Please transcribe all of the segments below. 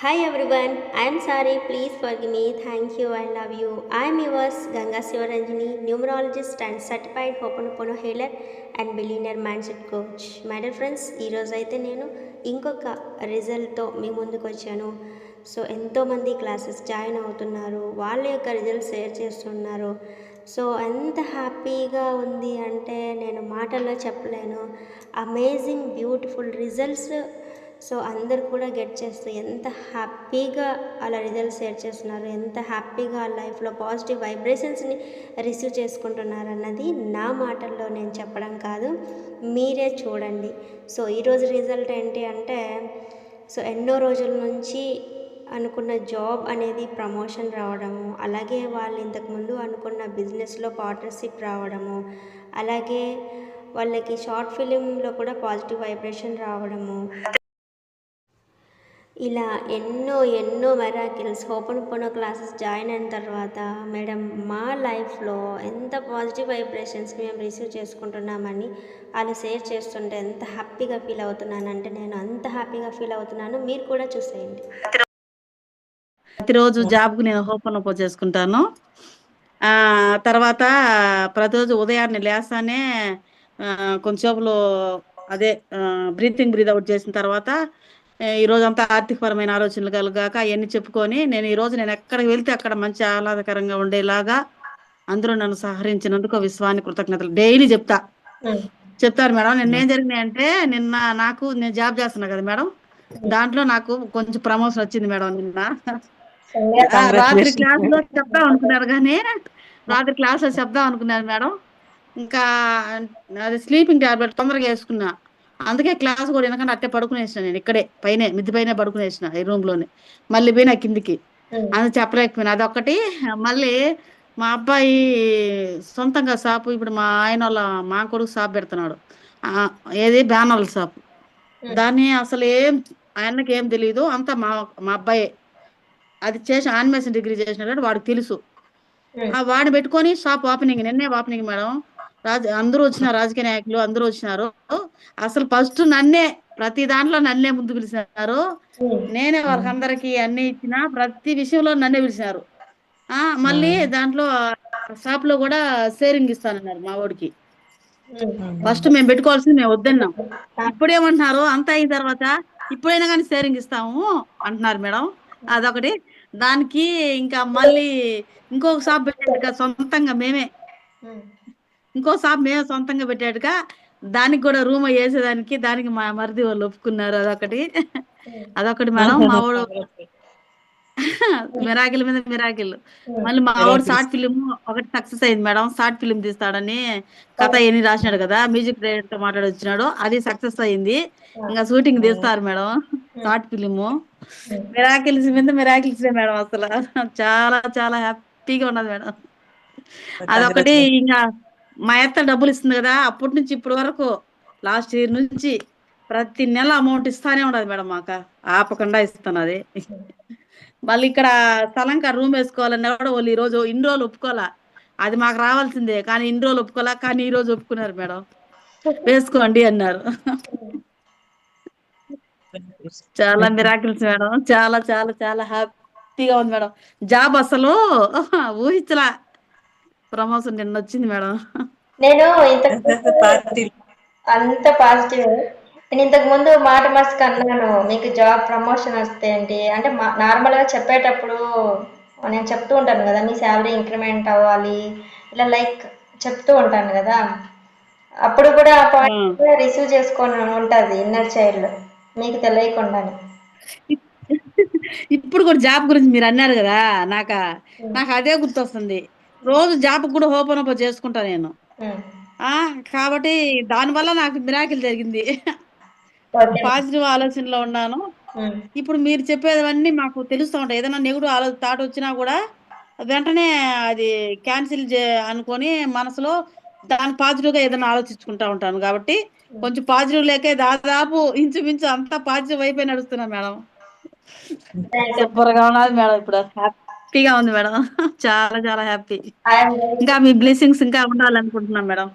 Hi every everyone I'm sorry please forgive me thank you I love you I'm yours Ganga Sivaranjani numerologist and certified open healer and billionaire mind set coach mentor friends ఈరోజు అయితే నేను ఇంకొక రిజల్ట్తో మీ ముందుకు వచ్చాను. So ఎంతోమంది classes join అవుతున్నారు. వాళ్ళ యొక్క రిజల్ట్ షేర్ చేస్తున్నారు. సో ఎంత హ్యాపీగా ఉంది అంటే నేను మాటల్లో చెప్పలేను. అమేజింగ్ బ్యూటిఫుల్ రిజల్ట్స్ సో అందరు కూడా గెట్ చేస్తూ ఎంత హ్యాపీగా అలా రిజల్ట్స్ షేర్ చేస్తున్నారు ఎంత హ్యాపీగా ఆ లైఫ్లో పాజిటివ్ వైబ్రేషన్స్ని రిసీవ్ చేసుకుంటున్నారు అన్నది నా మాటల్లో నేను చెప్పడం కాదు మీరే చూడండి. సో ఈరోజు రిజల్ట్ ఏంటి అంటే సో ఎన్నో రోజుల నుంచి అనుకున్న జాబ్ అనేది ప్రమోషన్ రావడము అలాగే వాళ్ళు ఇంతకుముందు అనుకున్న బిజినెస్లో పార్ట్నర్షిప్ రావడము అలాగే వాళ్ళకి షార్ట్ ఫిలింలో కూడా పాజిటివ్ వైబ్రేషన్ రావడము. ఇలా ఎన్నో ఎన్నో మెరాకిల్స్ ఓపెన్ పోనో క్లాసెస్ జాయిన్ అయిన తర్వాత మేడం మా లైఫ్లో ఎంత పాజిటివ్ వైబ్రేషన్స్ మేము రిసీవ్ చేసుకుంటున్నామని వాళ్ళు షేర్ చేస్తుంటే ఎంత హ్యాపీగా ఫీల్ అవుతున్నానంటే నేను అంత హ్యాపీగా ఫీల్ అవుతున్నాను. మీరు కూడా చూసేయండి. ప్రతిరోజు జాబ్కి నేను ఓపెన్ ఓపెన్ చేసుకుంటాను. తర్వాత ప్రతిరోజు ఉదయాన్నే లేస్తానే కొంచెంసేపులో అదే బ్రీతింగ్ బ్రీత్ అవుట్ చేసిన తర్వాత ఆ, ఈ రోజంతా ఆర్థికపరమైన ఆలోచనలు కలగాక అవన్నీ చెప్పుకొని నేను ఈ రోజు నేను ఎక్కడికి వెళ్తే అక్కడ మంచి ఆహ్లాదకరంగా ఉండేలాగా అందరూ నన్ను సహకరించినందుకు విశ్వాన్ని కృతజ్ఞతలు. డైలీ చెప్తా. చెప్తారు మేడం నిన్న ఏం జరిగినాయి అంటే నిన్న నాకు నేను జాబ్ చేస్తున్నా కదా మేడం దాంట్లో నాకు కొంచెం ప్రమోషన్ వచ్చింది మేడం నిన్న. రాత్రి క్లాస్లో చెప్దాం అనుకున్నారు కానీ రాత్రి క్లాస్లో చెప్దాం అనుకున్నారు మేడం. ఇంకా అది స్లీపింగ్ టాబ్లెట్ తొందరగా వేసుకున్నా. అందుకే క్లాస్ కూడా ఎందుకంటే అట్టే పడుకునేసిన నేను ఇక్కడే పైనే మిద్ది పైన పడుకునేసిన ఈ రూమ్లోనే. మళ్ళీ పోయినా కిందికి. అది చెప్పలేకపోయినా. అదొకటి మళ్ళీ మా అబ్బాయి సొంతంగా షాపు ఇప్పుడు మా ఆయన వాళ్ళ మా కొడుకు షాప్ పెడుతున్నాడు. ఏది? బ్యానర్ల షాప్. దాన్ని అసలు ఏం ఆయనకి ఏం తెలియదు అంతా మా మా అబ్బాయే. అది చేసి ఆనిమేషన్ డిగ్రీ చేసినాడు వాడికి తెలుసు. ఆ వాడిని పెట్టుకొని షాప్ ఓపెనింగ్ నిన్నే ఓపెనింగ్ మేడం. రాజ అందరూ వచ్చినారు రాజకీయ నాయకులు అందరూ వచ్చినారు. అసలు ఫస్ట్ నన్నే ప్రతి దాంట్లో నన్నే ముందు పిలిచినారు. నేనే వాళ్ళకందరికి అన్ని ఇచ్చిన ప్రతి విషయంలో నన్నే పిలిచినారు. ఆ మళ్ళీ దాంట్లో షాప్లో కూడా షేరింగ్ ఇస్తానన్నారు మా వాడికి. ఫస్ట్ మేము పెట్టుకోవాల్సింది మేము వద్దన్నాం. ఇప్పుడు ఏమంటున్నారు అంత అయిన తర్వాత ఇప్పుడైనా కానీ షేరింగ్ ఇస్తాము అంటున్నారు మేడం. అదొకటి. దానికి ఇంకా మళ్ళీ ఇంకొక షాప్ పెట్టాడుగా సొంతంగా మేమే. ఇంకో షాప్ మేమే సొంతంగా పెట్టాడుగా దానికి కూడా రూమ్ వేసేదానికి దానికి మా మరిది వాళ్ళు ఒప్పుకున్నారు అదొకటి. అదొకటి మేడం మా వాడు మిరాకిల్ మీద మిరాకిల్. మళ్ళీ మా వాడు షార్ట్ ఫిలిం ఒకటి సక్సెస్ అయింది మేడం. షార్ట్ ఫిలిం తీస్తాడని కథ ఎన్ని రాసినాడు కదా మ్యూజిక్ డైరెక్టర్తో మాట్లాడి వచ్చినాడు అది సక్సెస్ అయింది. ఇంకా షూటింగ్ తీస్తారు మేడం. Short film. మిరాకిల్స్ మీద మిరాకిల్స్ మేడం అసలు. చాలా చాలా హ్యాపీగా ఉన్నది మేడం. అదొకటి ఇంకా మా అత్త డబ్బులు ఇస్తుంది కదా అప్పటి నుంచి ఇప్పటి వరకు లాస్ట్ ఇయర్ నుంచి ప్రతి నెల అమౌంట్ ఇస్తానే ఉండదు మేడం మాక. ఆపకుండా ఇస్తున్నది మళ్ళీ ఇక్కడ స్థలంకా రూమ్ వేసుకోవాలన్నా కూడా వాళ్ళు ఈ రోజు ఇన్ని రోజులు ఒప్పుకోవాలా? అది మాకు రావాల్సిందే కానీ ఇన్ని రోజులు ఒప్పుకోవాలా? కానీ ఈ రోజు ఒప్పుకున్నారు మేడం. వేసుకోండి అన్నారు. చాలా మిరాకిల్స్ మేడం. చాలా చాలా చాలా హ్యాపీగా ఉంది మేడం. జాబ్ అసలు ఊహించలా. ప్రమోషన్ నిన్న వచ్చింది మేడం. నేను ఇంతకు అంత పాజిటివ్. నేను ఇంతకు ముందు మాట మస్క్ అన్నాను మీకు జాబ్ ప్రమోషన్ వస్తే ఏంటి? అంటే మా- నార్మల్గా చెప్పేటప్పుడు నేను చెప్తూ ఉంటాను కదా మీ శాలరీ ఇంక్రిమెంట్ అవ్వాలి. ఇలా లైక్ చెప్తూ ఉంటాను కదా. అప్పుడు కూడా ఆ పాయింట్ రిసీవ్ చేసుకొని ఉంటుంది ఇన్నర్ చైల్డ్. మీకు తెలియకుండానే. ఇప్పుడు కూడా జాబ్ గురించి మీరు అన్నారు కదా నాక నాకు అదే గుర్తొస్తుంది. రోజు జాబ్ కూడా ఓపెన్ చేసుకుంటా నేను. ఆ కాబట్టి దానివల్ల నాకు మిరాకిల్ జరిగింది. పాజిటివ్ ఆలోచనలో ఉన్నాను. ఇప్పుడు మీరు చెప్పేవన్నీ మాకు తెలుస్తూ ఉంటాయి. ఏదైనా నెగిటివ్ ఆలో థాట్ వచ్చినా కూడా వెంటనే అది క్యాన్సిల్ చే అనుకొని మనసులో దాని పాజిటివ్గా ఏదైనా ఆలోచించుకుంటా ఉంటాను. కాబట్టి కొంచెం పాజిటివ్ లేకే దాదాపు ఇంచుమించు అంతా పాజిటివ్ అయిపోయి నడుస్తున్నా మేడం. Thank you. సూపర్గా ఉన్నది మేడం ఇప్పుడు. హ్యాపీగా ఉంది మేడం. చాలా చాలా హ్యాపీ. ఇంకా మీ బ్లెస్సింగ్స్ ఇంకా ఉండాలనుకుంటున్నాం madam.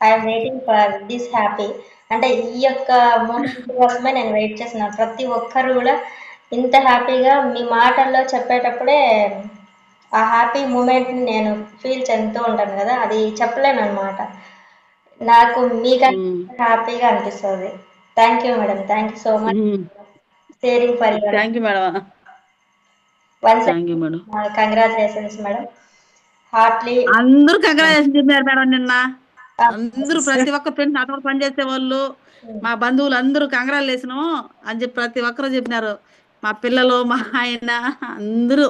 I'm waiting for this happy అంటే ఈ యొక్క మూమెంట్ కోసమే నేను వెయిట్ చేస్తున్నాను ప్రతి ఒక్కరు కూడా ఇంత హ్యాపీగా మీ మాటల్లో చెప్పేటప్పుడే ఆ హ్యాపీ మూమెంట్ని నేను ఫీల్ చెందుతూ ఉంటాను కదా. అది చెప్పలేను అనమాట నాకు మీకన్నా మ్మ్. హ్యాపీగా అనిపిస్తుంది. Thank you madam thank you so much sharing for thank you madam once madam congratulations madam heartly అందరూ కంగ్రాచులేషన్ చెప్పారు మేడం నిన్న. అందరూ ప్రతి ఒక్క ఫ్రెండ్స్ నాతో పనిచేసే వాళ్ళు మా బంధువులు అందరూ కంగ్రాచులేషన్ అని చెప్పి ప్రతి ఒక్కరు చెప్పినారు. మా పిల్లలు మా ఆయన అందరూ.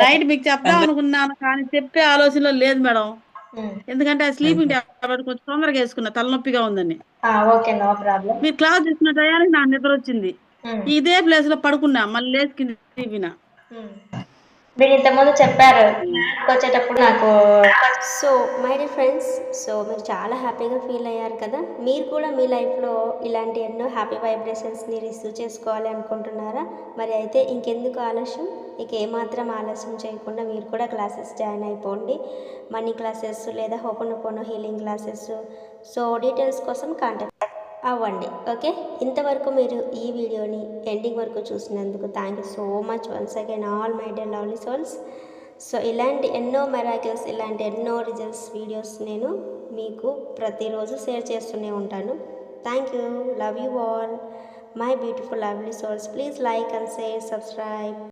నైట్ మీకు చెప్దాం అనుకున్నాను కానీ చెప్పే ఆలోచనలో లేదు మేడం. ఎందుకంటే స్లీపింగ్ టాబ్లెట్ కొంచెం తొందరగా వేసుకున్నా తలనొప్పిగా ఉందని. ఓకే నో ప్రాబ్లం మీరు క్లాస్ తీసుకున్న టయానికి నాకు నిద్ర వచ్చింది. ఇదే ప్లేస్లో పడుకున్నా మళ్ళీ లేచి కింద మీరు ఇంతకుముందు చెప్పారు వచ్చేటప్పుడు నాకు so my dear friends so మీరు చాలా హ్యాపీగా ఫీల్ అయ్యారు కదా? మీరు కూడా మీ లైఫ్లో ఇలాంటి ఎన్నో హ్యాపీ వైబ్రేషన్స్ని రిసీవ్ చేసుకోవాలి అనుకుంటున్నారా? మరి అయితే ఇంకెందుకు ఆలస్యం? ఇక ఏమాత్రం ఆలస్యం చేయకుండా మీరు కూడా క్లాసెస్ జాయిన్ అయిపోండి. మనీ క్లాసెస్ లేదా ho'oponopono healing classes. So details కోసం కాంటాక్ట్ అవ్వండి ఓకే? ఇంతవరకు మీరు ఈ వీడియోని ఎండింగ్ వరకు చూసినందుకు thank you so much once again all my day lovely souls so ఇలాంటి ఎన్నో మెరాకిల్స్ ఇలాంటి ఎన్నో రిజల్ట్స్ వీడియోస్ నేను మీకు ప్రతిరోజు షేర్ చేస్తూనే ఉంటాను. Thank you love you all my beautiful lovely souls please like and share subscribe